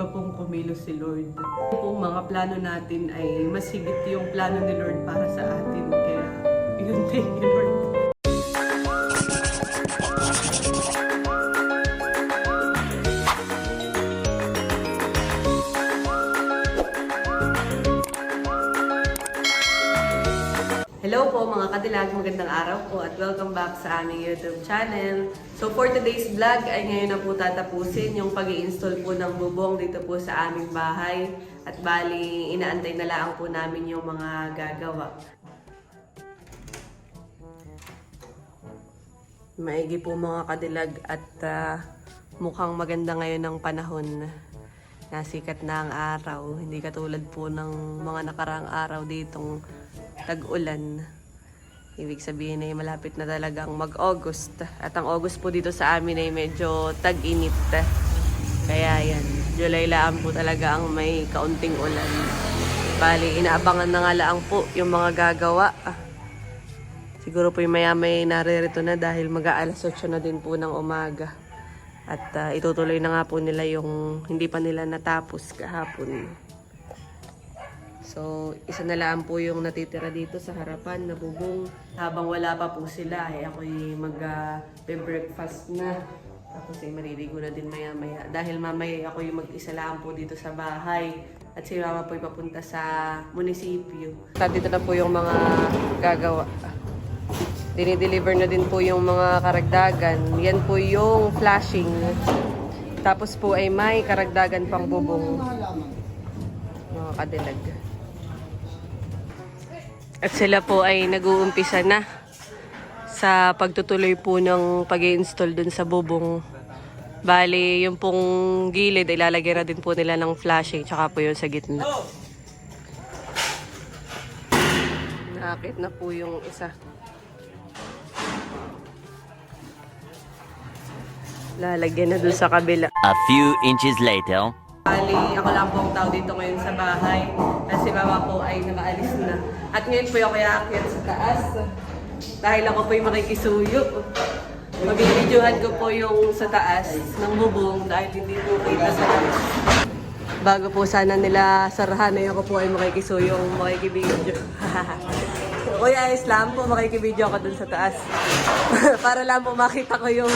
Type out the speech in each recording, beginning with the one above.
iba pong kumilos si Lord. Pong mga plano natin ay mas higit yung plano ni Lord para sa atin. Kaya, yun, thank you Lord. Hello po mga kadilag, magandang araw po at welcome back sa aming YouTube channel. So for today's vlog ay ngayon na po tatapusin yung pag install po ng bubong dito po sa aming bahay. At bali, inaantay na lang po namin yung mga gagawa. Maigi po mga kadilag at ah, mukhang maganda ngayon ang panahon. Nasikat na ang araw, hindi katulad po ng mga nakaraang araw ditong tag-ulan. Ibig sabihin ay malapit na talagang mag-August. At ang August po dito sa amin ay medyo tag-init. Kaya yan, July lang po talaga ang may kaunting ulan. Bali, inaabangan na nga lang po yung mga gagawa. Siguro po yung maya-may naririto na dahil mag-aalas 8 na din po ng umaga. At ah, itutuloy na nga po nila yung hindi pa nila natapos kahapon. So, isa na lang po yung natitira dito sa harapan na bubong. Habang wala pa po sila, eh, ako'y mag-breakfast na. Tapos ay maririgo na din maya-maya. Dahil mamaya ako yung mag-isa lang po dito sa bahay. At si mama po papunta sa munisipyo. Dito na po yung mga gagawa. Dinideliver na din po yung mga karagdagan. Yan po yung flashing. Tapos po ay may karagdagan pang bubong. Mga kadilag. At sila po ay nag-uumpisa na sa pagtutuloy po ng pag install dun sa bubong. Bali, yung pong gilid, ilalagay na din po nila ng flashing, tsaka po yung sa gitna. Nakakit na po yung isa. Lalagyan na dun sa kabila. A few inches later. Bali, ako lang po ang tao dito ngayon sa bahay. Kasi mama po ay nakaalis na. At ngayon po ako aakyat sa taas. Dahil ako po yung makikisuyo. Mabibidyohan ko po yung sa taas ng bubong dahil hindi po kita sa labas. Bago po sana nila sarahan ay ako po ay makikisuyo yung makikibidyo. Kuya Islam po, makikibidyo ako dun sa taas. Para lang po makita ko yung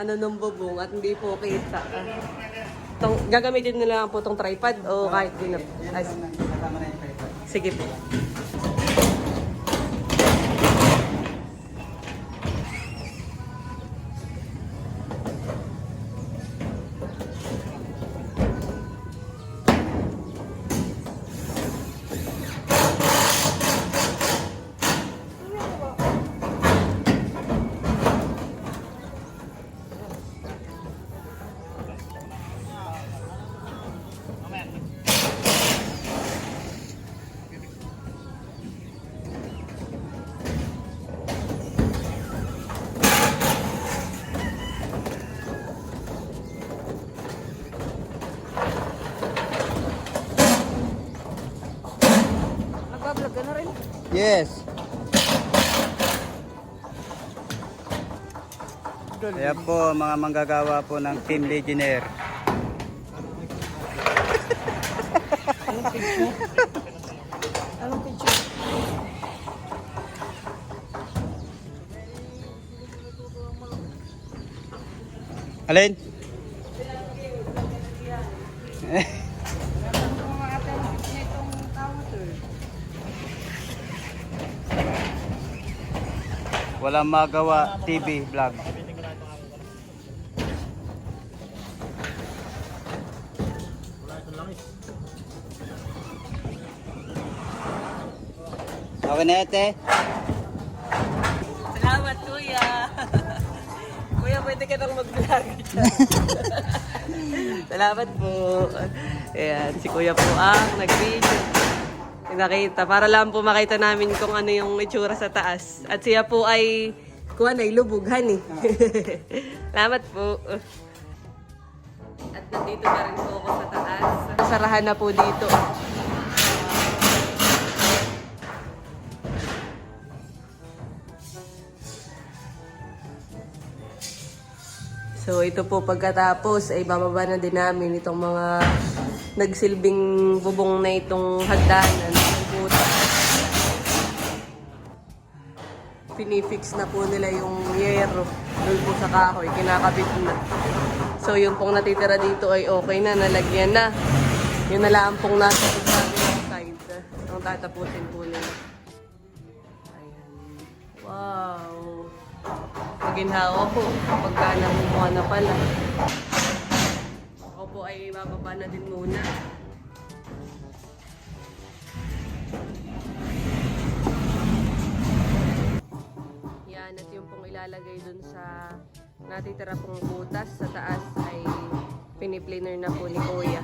ano ng bubong at hindi po kita. Tong, gagamitin nila lang po tong tripod o kahit din. Ay, sige po. Yes. Kaya po mga manggagawa po ng Team Legionnaire. Alin? Walang magawa TV vlog. Okay na ate. Salamat, kuya. kuya, pwede ka nang mag-vlog. Salamat po. Ayan, si kuya po ang nag-video. Nakita, para lang po makita namin kung ano yung itsura sa taas. At siya po ay, kuha na, lubog, honey. Salamat po. At nandito na rin po ako sa taas. Sarahan na po dito. So ito po pagkatapos ay bababa na din namin itong mga nagsilbing bubong na itong hagdanan. Pinifix na po nila yung yero doon po sa kahoy, kinakabit na. So yung pong natitira dito ay okay na, nalagyan na. Yun na lang pong nasa side. Ang tatapusin po nila. Ayan. Wow. Maginhawa po. Pagka namumuha na pala. Ako po ay bababa na din muna. Ilalagay dun sa natitira pong butas sa taas ay piniplaner na po ni Kuya.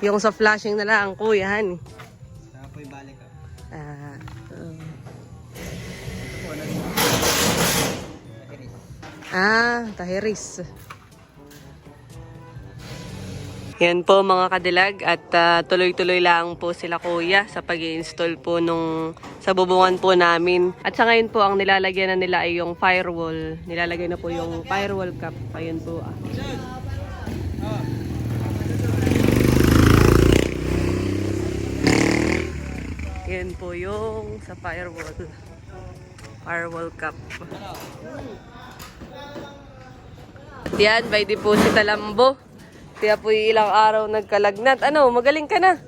Yung sa flashing na lang, Kuya, han. Saka po ibalik ah. Ah, um. Ah, tahiris. Yan po mga kadilag at ah, tuloy-tuloy lang po sila kuya sa pag install po nung sa bubungan po namin. At sa ngayon po ang nilalagyan na nila ay yung firewall. Nilalagay na po yung firewall cap. Ayun po. ah. Yan po yung sa firewall. Firewall cap. Yan, by deposit Lambo. Kaya po ilang araw nagkalagnat. Ano, magaling ka na.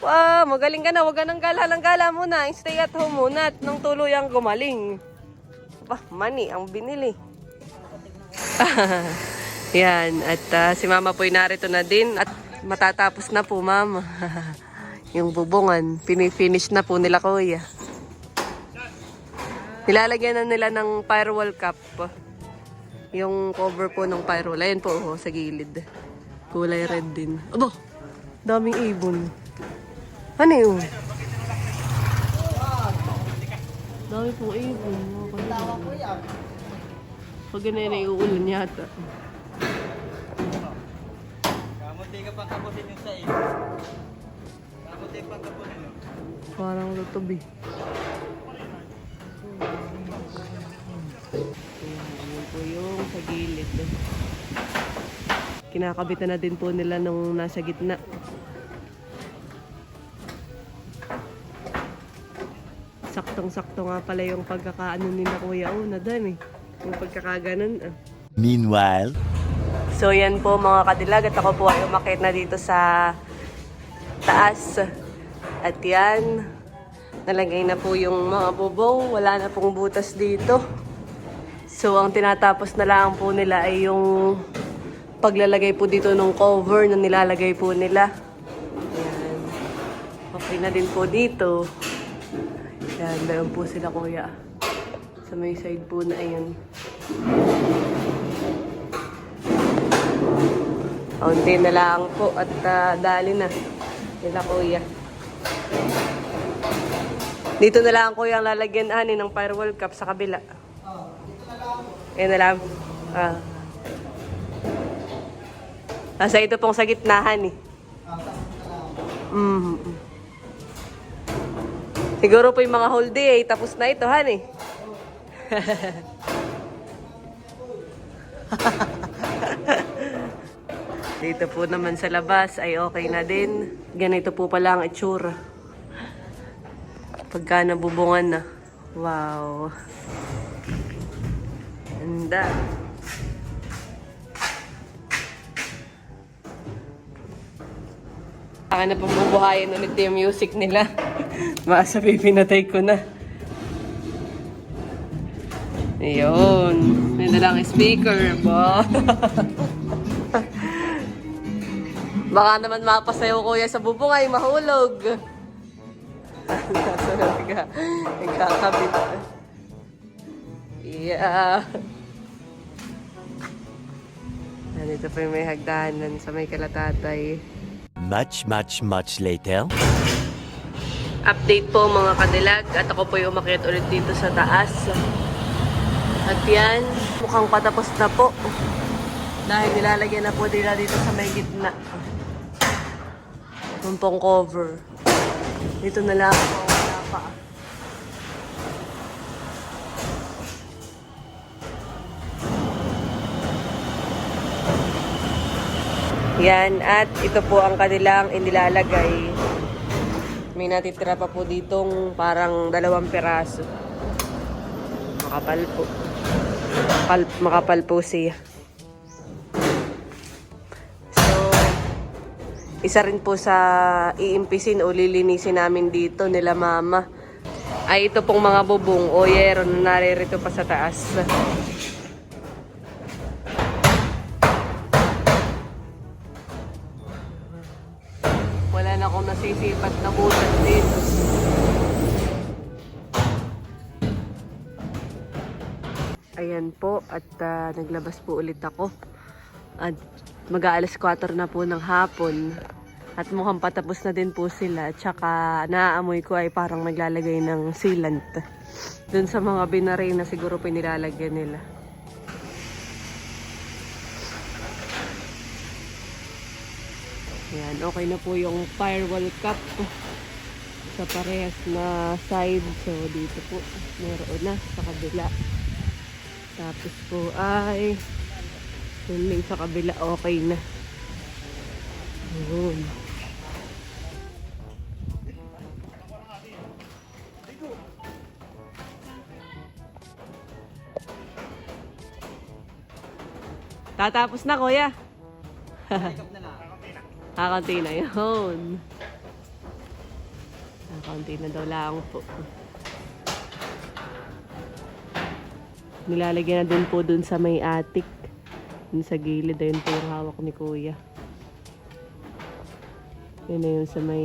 Wow, magaling ka na. Huwag ka nang gala-gala muna. Stay at home muna at nung tuluyang gumaling. Bah, money ang binili. Yan, at ah, si mama po narito na din at matatapos na po mama. yung bubungan, pinifinish na po nila kuya. Nilalagyan na nila ng firewall cap. Yung cover po ng firewall. Ayan po oh, sa gilid. Kulay red din. Aba, daming ibon. Ano yun? Dami pong ibon. Tawa po yan. Pag ganun na iuulan yata. Kamuti ka pang kapusin yung sa iyo. Parang lutob eh. Ayan po yung sa gilid. Kinakabitan na din po nila nung nasa gitna. Saktong-sakto nga pala yung pagkakaano nila kuya. Oh, nadan eh. Yung pagkakaganon ah. Meanwhile, So yan po mga kadilag at ako po ay umakit na dito sa taas. At yan, nalagay na po yung mga bubong. Wala na pong butas dito. So ang tinatapos na lang po nila ay yung paglalagay po dito ng cover na nilalagay po nila. Yan. Okay na din po dito. Yan, meron po sila kuya. Sa may side po na ayun. Kaunti na lang po at ah, dali na. Nila kuya. Dito na lang kuya ang lalagyan ani ng firewall cap sa kabila. Yan na lang. Ah. Nasa ito pong sa gitnahan eh. Mm. Siguro po yung mga whole day eh, tapos na ito, han eh. Dito po naman sa labas ay okay na din. Ganito po pala ang itsura. Pagka nabubungan na. Wow. Ganda. Akin na pong bubuhayin ulit yung music nila. Maasabi, pinatay ko na. Ayun. May dalang speaker. Ba? Baka naman mapasayo kuya sa bubong ay mahulog. Nasa ka. Nagkakabit. Yeah. Nandito po yung may hagdanan sa may kalatatay. Much, much, much later. Update po mga kadilag at ako po yung umakyat ulit dito sa taas. At yan, mukhang patapos na po. Dahil nilalagyan na po nila dito sa may gitna. Yung pong cover. Dito na lang ako. Yan, at ito po ang kanilang inilalagay. May natitira pa po ditong parang dalawang piraso. Makapal po. Makapal, makapal po siya. Isa rin po sa iimpisin o lilinisin namin dito nila mama. Ay ito pong mga bubong o yero na naririto pa sa taas. Wala na akong nasisipat na butas dito. Ayan po, at ah, naglabas po ulit ako. At mag-aalas 4 na po ng hapon. At mukhang patapos na din po sila. Tsaka naaamoy ko ay parang naglalagay ng sealant. Doon sa mga binari na siguro pinilalagyan nila. Ayan, okay na po yung firewall cap sa parehas na side. So, dito po, meron na sa kabila. Tapos po ay, yun sa kabila, okay na. Yun. Tatapos na, kuya. Kakunti na yun. Kakunti na daw lang po. Nilalagyan na din po dun sa may attic. Dun sa gilid. Ayun po yung hawak ni kuya. Yun na yun sa may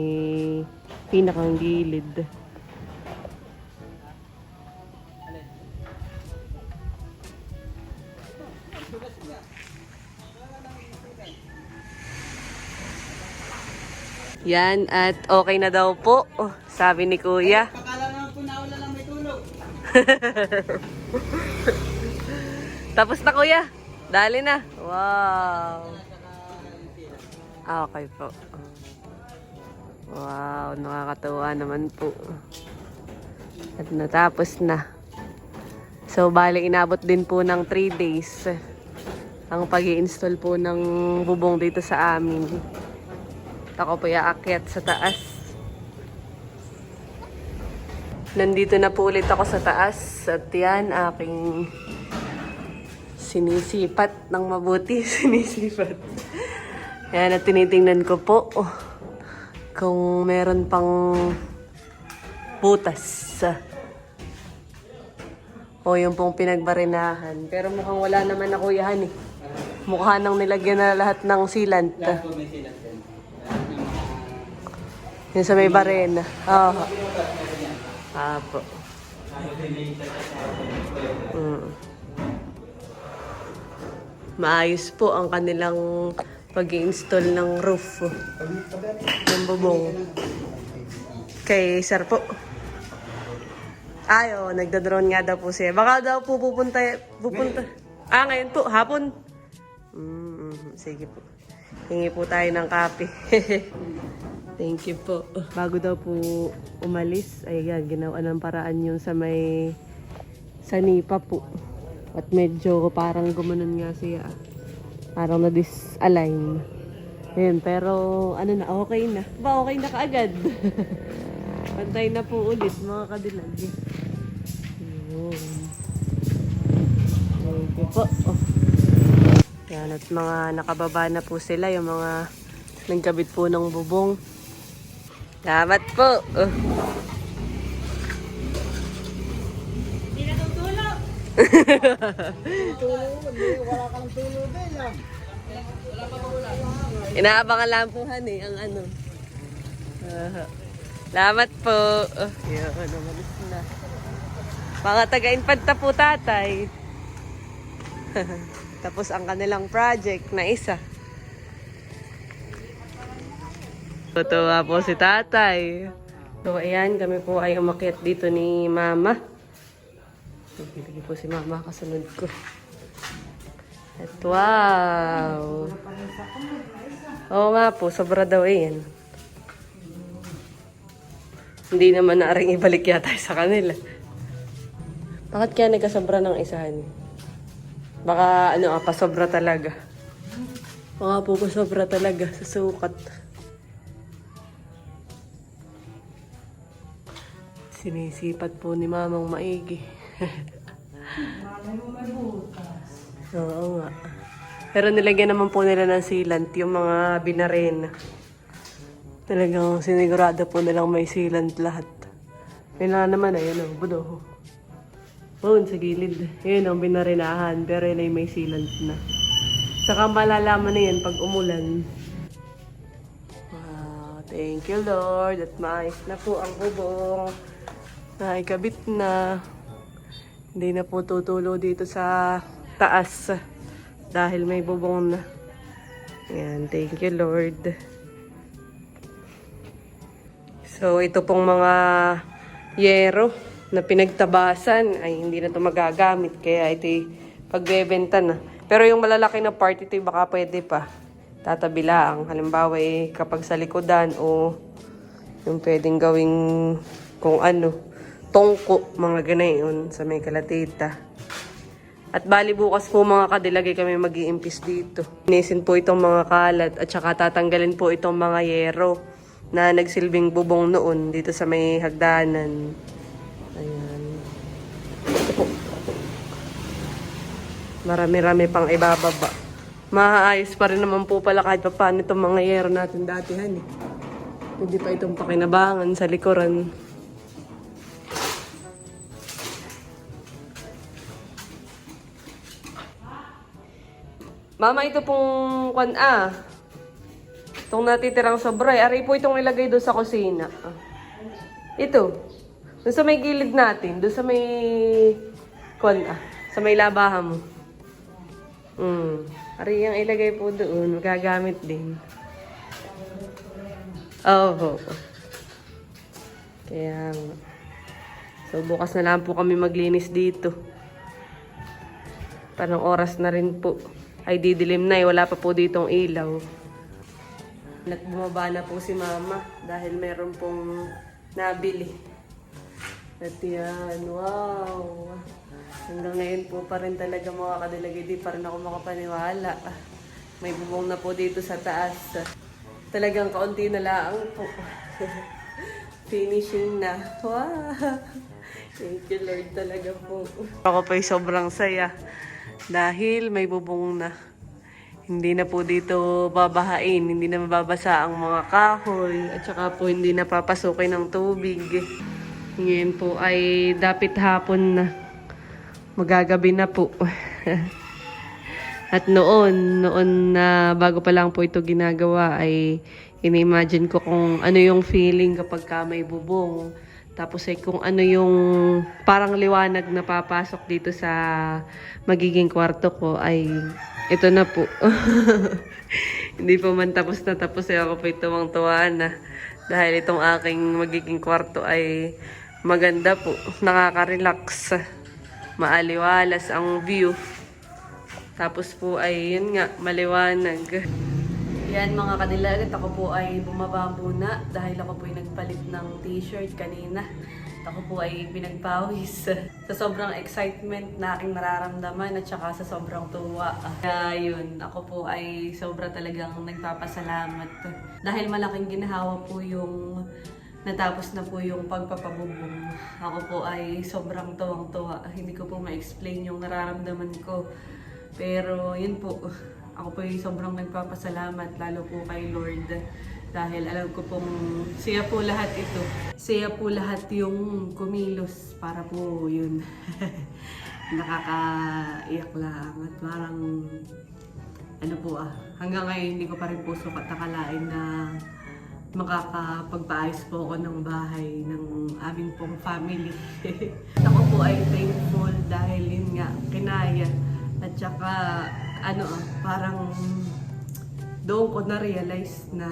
pinakang gilid. Yan, at okay na daw po. Oh, sabi ni kuya. Pakala naman po na wala lang may tulog. Tapos na kuya. Dali na. Wow. Ah, okay po. Wow, nakakatuwa naman po. At natapos na. So, bali inabot din po ng 3 days ang pag install po ng bubong dito sa amin. Ako po aakyat sa taas. Nandito na po ulit ako sa taas at yan aking sinisipat ng mabuti. Sinisipat. Yan at tinitingnan ko po oh, kung meron pang butas. O yung pong pinagbarinahan. Pero mukhang wala naman na kuyahan eh. Mukha nang nilagyan na lahat ng sealant. Lahat po may silat din. Yung sa may barena. Oo. Apo. Mm. Maayos po ang kanilang pag-install ng roof. Yung bubong. Kay sir po. Ayo, nagda-drone nga daw po siya. Baka daw po pupunta, pupunta. Ah, ngayon po, hapon. Mm, sige po. Hingi po tayo ng kape. Thank you po. Bago daw po umalis, ay yan, ginawa ng paraan yung sa may sanipa po. At medyo parang gumanon nga siya. Parang na-disalign. Ayun, pero ano na, okay na. Ba, okay na kaagad. Pantay na po ulit, mga kadilag. Ayun. Thank you po. Oh. Yan, at mga nakababa na po sila, yung mga nagkabit po ng bubong. Salamat po. Oh. Inaabangan lang po han eh, ang ano. Ah, Salamat po. Oh, yun, umalis na. Mga taga-infanta po tatay. Tapos ang kanilang project na isa. Tutuwa po si tatay. So, ayan, kami po ay umakyat dito ni mama. Nagbibigay po si mama kasunod ko. At wow! Oo nga po, sobra daw eh. Hindi naman na rin ibalik yata sa kanila. Bakit kaya nagkasobra ng isahan? Baka ano, ah, pasobra talaga. Baka po pasobra talaga sa sukat. Sinisipat po ni mamang maigi. Oo nga. Pero nilagyan naman po nila ng sealant yung mga binarin. Talagang sinigurado po nilang may sealant lahat. Yun na naman, ayun o, budo. Oo, sa gilid. Yun ang binarinahan, pero yun ay may sealant na. Saka malalaman na yan pag umulan. Wow, thank you Lord. At maayos na po ang bubong. Naikabit na. Hindi na po tutulo dito sa taas. Dahil may bubong na. Ayan, thank you Lord. So, ito pong mga yero na pinagtabasan ay hindi na ito magagamit. Kaya ito pagbebenta na. Pero yung malalaki na part, ito baka pwede pa. Tatabi lang. Halimbawa eh, kapag sa likodan o yung pwedeng gawing kung ano, tongko, mga ganayon sa may kalatita. At bali bukas po mga kadilagay kami mag iimpis dito. Inisin po itong mga kalat at saka tatanggalin po itong mga yero na nagsilbing bubong noon dito sa may hagdanan. Ayan. Marami-rami pang ibababa. Maayos pa rin naman po pala kahit pa paano itong mga yero natin datihan eh. Hindi pa itong pakinabangan sa likuran. Mama, ito pong kwan ah. Itong natitirang sobra. eh. Aray po itong ilagay doon sa kusina. Ah. Ito. Doon sa may gilid natin. Doon sa may kwan ah. Sa may labahan mo. Hmm. Aray yung ilagay po doon. Magagamit din. Oo. Oh, Kaya nga. So bukas na lang po kami maglinis dito. Parang oras na rin po. Ay didilim na eh. Wala pa po ditong ilaw. At bumaba na po si mama dahil meron pong nabili. At yan, wow! Hanggang ngayon po pa rin talaga mga kadilagay, di pa rin ako makapaniwala. May bubong na po dito sa taas. Talagang kaunti na lang po. Finishing na. Wow! Thank you Lord talaga po. Ako po'y sobrang saya dahil may bubong na. Hindi na po dito babahain, hindi na mababasa ang mga kahoy, at saka po hindi na papasukin ng tubig. Ngayon po ay dapit hapon na. Magagabi na po. At noon, noon na bago pa lang po ito ginagawa ay inimagine ko kung ano yung feeling kapag ka may bubong. Tapos ay kung ano yung parang liwanag na papasok dito sa magiging kwarto ko ay ito na po. Hindi po man tapos na tapos ay ako po tuwang tuwa na. Dahil itong aking magiging kwarto ay maganda po. Nakaka-relax. Maaliwalas ang view. Tapos po ay yun nga, maliwanag. Yan mga kadilag, at ako po ay bumaba muna dahil ako po ay nagpalit ng t-shirt kanina. Ako po ay pinagpawis sa sobrang excitement na aking nararamdaman at saka sa sobrang tuwa. Kaya yun, ako po ay sobra talagang nagpapasalamat. Dahil malaking ginahawa po yung natapos na po yung pagpapabubong. Ako po ay sobrang tuwang-tuwa. Hindi ko po ma-explain yung nararamdaman ko. Pero yun po, ako po ay sobrang nagpapasalamat lalo po kay Lord dahil alam ko pong siya po lahat ito. Siya po lahat yung kumilos para po yun. Nakakaiyak lang at parang ano po ah, hanggang ngayon hindi ko pa rin po sukat na makakapagpaayos po ako ng bahay ng aming pong family. ako po ay thankful dahil yun nga, kinaya. At saka, ano ah, parang doon ko na-realize na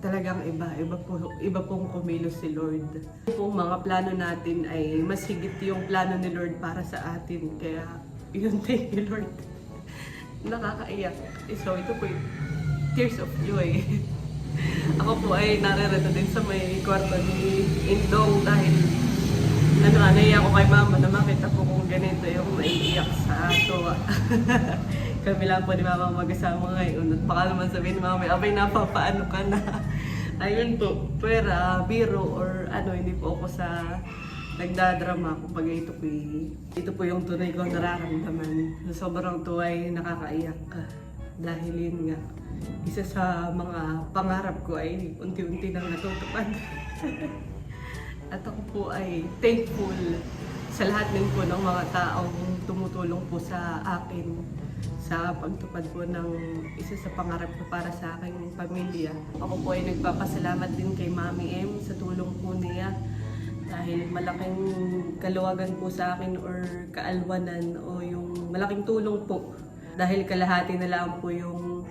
talagang iba, iba, po, iba pong kumilos si Lord. Pong mga plano natin ay mas higit yung plano ni Lord para sa atin. Kaya, yun, thank you Lord. Nakakaiyak. So, ito po tears of joy. Ako po ay naririto din sa may kwarto ni Indong dahil ano, naiyak ko kay mama na makita ko kung ganito yung maiiyak sa tuwa. Kami lang po ni mama mag-asama ngayon at baka naman sabihin ni mama, abay napapaano ka na. Ayun po, pera, biro or ano, hindi po ako sa nagdadrama kapag ito po ito po yung tunay kong nararamdaman. Sobrang tuway, nakakaiyak ka. Dahil yun nga, isa sa mga pangarap ko ay unti-unti nang natutupad. At ako po ay thankful sa lahat din po ng mga taong tumutulong po sa akin sa pagtupad po ng isa sa pangarap ko para sa aking pamilya. Ako po ay nagpapasalamat din kay Mami M sa tulong po niya dahil malaking kaluwagan po sa akin or kaalwanan o yung malaking tulong po dahil kalahati na lang po yung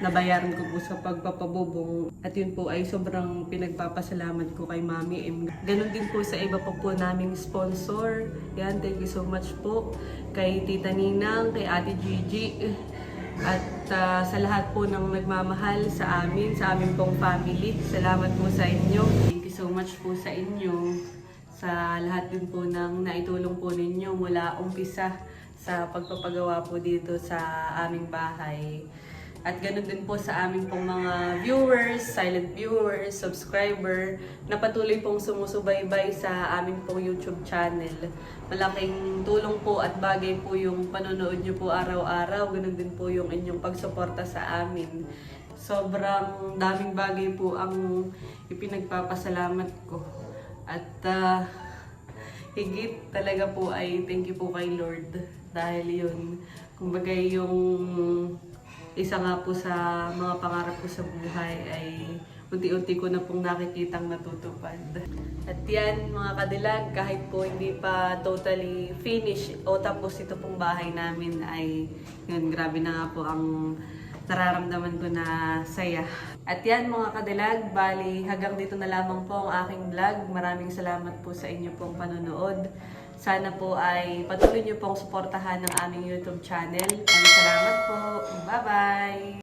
nabayaran ko po sa pagpapabubong at yun po ay sobrang pinagpapasalamat ko kay Mami M. Ganon din po sa iba pa po naming sponsor. Yan, thank you so much po kay Tita Ninang, kay Ate Gigi at ah, sa lahat po ng nagmamahal sa amin, sa aming pong family. Salamat po sa inyo. Thank you so much po sa inyo sa lahat din po ng naitulong po ninyo mula umpisa sa pagpapagawa po dito sa aming bahay. At ganun din po sa aming pong mga viewers, silent viewers, subscriber, na patuloy pong sumusubaybay sa aming pong YouTube channel. Malaking tulong po at bagay po yung panonood nyo po araw-araw. Ganun din po yung inyong pagsuporta sa amin. Sobrang daming bagay po ang ipinagpapasalamat ko. At ah, higit talaga po ay thank you po kay Lord. Dahil yun, kumbaga yung isa nga po sa mga pangarap ko sa buhay ay unti-unti ko na pong nakikitang natutupad. At yan mga kadilag, kahit po hindi pa totally finished o tapos ito pong bahay namin ay yun, grabe na nga po ang nararamdaman ko na saya. At yan mga kadilag, bali hanggang dito na lamang po ang aking vlog. Maraming salamat po sa inyo pong panonood. Sana po ay patuloy niyo pong suportahan ng aming YouTube channel. Maraming salamat po. Bye-bye!